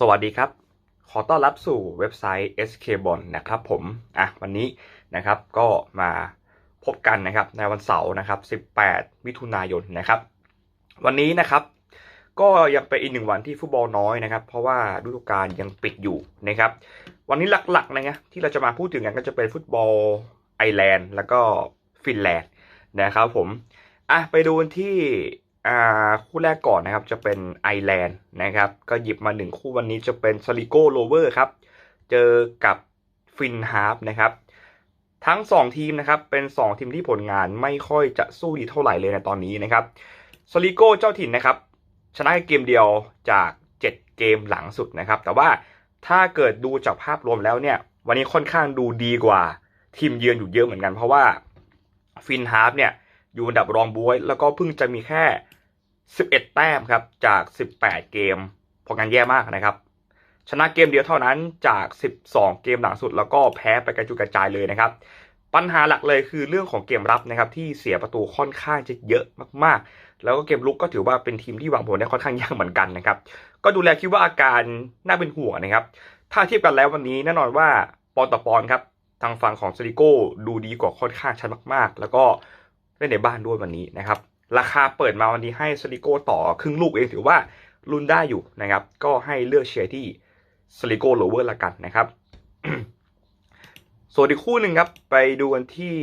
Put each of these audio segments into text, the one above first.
สวัสดีครับ ขอต้อนรับสู่เว็บไซต์ SK b o n นะครับผม อะ วันนี้นะครับก็มาพบกันนะครับในวันเสาร์นะครับ 18 มิถุนายนนะครับ วันนี้นะครับ ก็ยังเป็นอีกหนึ่งวันที่ฟุตบอลน้อยนะครับ เพราะว่าฤดูกาลยังปิดอยู่นะครับ วันนี้หลักๆนะที่เราจะมาพูดถึงกันก็จะเป็นฟุตบอลไอร์แลนด์ แล้วก็ฟินแลนด์นะครับผม อะไปดูที่ อ่าคู่แรกก่อนนะครับจะเป็นไอแลนด์นะครับ ก็หยิบมาหนึ่งคู่วันนี้จะเป็นซาริโกโรเวอร์ครับ เจอกับฟินฮาร์ฟนะครับ ทั้ง 2 ทีมนะครับ เป็น 2 ทีมที่ผลงานไม่ค่อยจะสู้ดีเท่าไหร่เลยในตอนนี้นะครับซาริโกเจ้าถิ่นนะครับ ชนะเกมเดียวจาก 7 เกมหลังสุดนะครับ แต่ว่าถ้าเกิดดูจากภาพรวมแล้วเนี่ย วันนี้ค่อนข้างดูดีกว่าทีมเยือนอยู่เยอะเหมือนกัน เพราะว่าฟินฮาร์ฟเนี่ยอยู่อันดับรองบวย แล้วก็เพิ่งจะมีแค่ 11 แต้มครับจาก 18 เกมผลงานแย่มากนะครับ ชนะเกมเดียวเท่านั้นจาก 12 เกมหลังสุด แล้วก็แพ้ไปกระจุยกระจายเลยนะครับ ปัญหาหลักเลยคือเรื่องของเกมรับนะครับ ที่เสียประตูค่อนข้างจะเยอะมากๆ แล้วก็เกมลุกก็ถือว่าเป็นทีมที่วางผลได้ค่อนข้างยากเหมือนกันนะครับ ก็ดูแลคิดว่าอาการน่าเป็นห่วงนะครับ ถ้าเทียบกันแล้ววันนี้แน่นอนว่าปอนต่อปอนครับทางฝั่งของซาริโก้ดูดีกว่าค่อนข้างชัดมาก ๆ แล้วก็เล่นในบ้านด้วยวันนี้นะครับ ราคาเปิดมาวันนี้ให้ซาริโก้ต่อครึ่งลูกเองถือว่าลุ้นได้อยู่นะครับ ก็ให้เลือกเชียร์ที่ซาริโก้โลเวอร์ละกันนะครับส่วนอีกคู่หนึ่งครับ ไปดูกันที่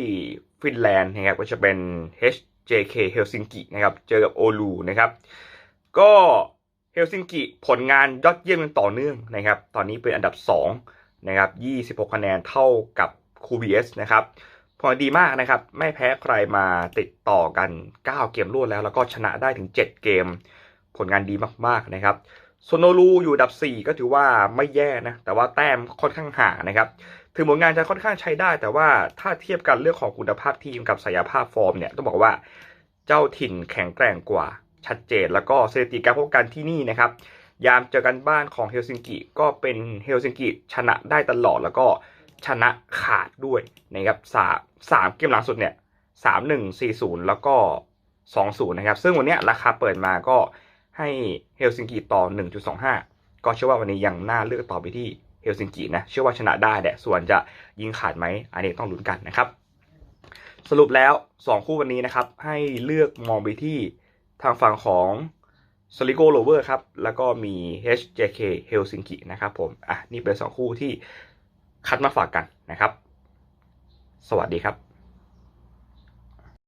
ฟินแลนด์นะครับก็จะเป็น HJK เฮลซิงกินะครับเจอกับโอลูนะครับ ก็เฮลซิงกิผลงานยอดเยี่ยมต่อเนื่องนะครับ ตอนนี้เป็นอันดับ2นะครับ26 คะแนนเท่ากับคูบีเอสนะครับ ผลดีมากนะครับ ไม่แพ้ใครมาติดต่อกัน 9 เกมรวดแล้ว แล้วก็ชนะได้ถึง 7 เกม ผลงานดีมากๆนะครับโซโนรูอยู่อันดับ 4 ก็ถือว่าไม่แย่นะ แต่ว่าแต้มค่อนข้างห่างนะครับ ถึงผลงานจะค่อนข้างใช้ได้ แต่ว่าถ้าเทียบกันเรื่องของคุณภาพทีมกับศักยภาพฟอร์มเนี่ยต้องบอกว่าเจ้าถิ่นแข็งแกร่งกว่าชัดเจน แล้วก็สถิติการพบกันที่นี่นะครับ ยามเจอกันบ้านของเฮลซิงกิก็เป็นเฮลซิงกิชนะได้ตลอดแล้วก็ ชนะขาดด้วยนะครับสามสามเกมหลังสุดเนี่ยสามหนึ่งสี่ศูนย์แล้วก็สองศูนย์นะครับ ซึ่งวันนี้ราคาเปิดมาก็ให้เฮลซิงกิต่อหนึ่งจุดสองห้าก็เชื่อว่าวันนี้ยังน่าเลือกต่อไปที่เฮลซิงกินะ เชื่อว่าชนะได้แหละส่วนจะยิงขาดไหมอันนี้ต้องลุ้นกันนะครับ สรุปแล้ว 2 คู่วันนี้นะครับ ให้เลือกมองไปที่ทางฝั่งของ s l i g o Rover ครับ แล้วก็มี HJK Helsinki นะครับผม อะ นี่เป็น 2 คู่ที่ คัดมาฝากกันนะครับ สวัสดีครับ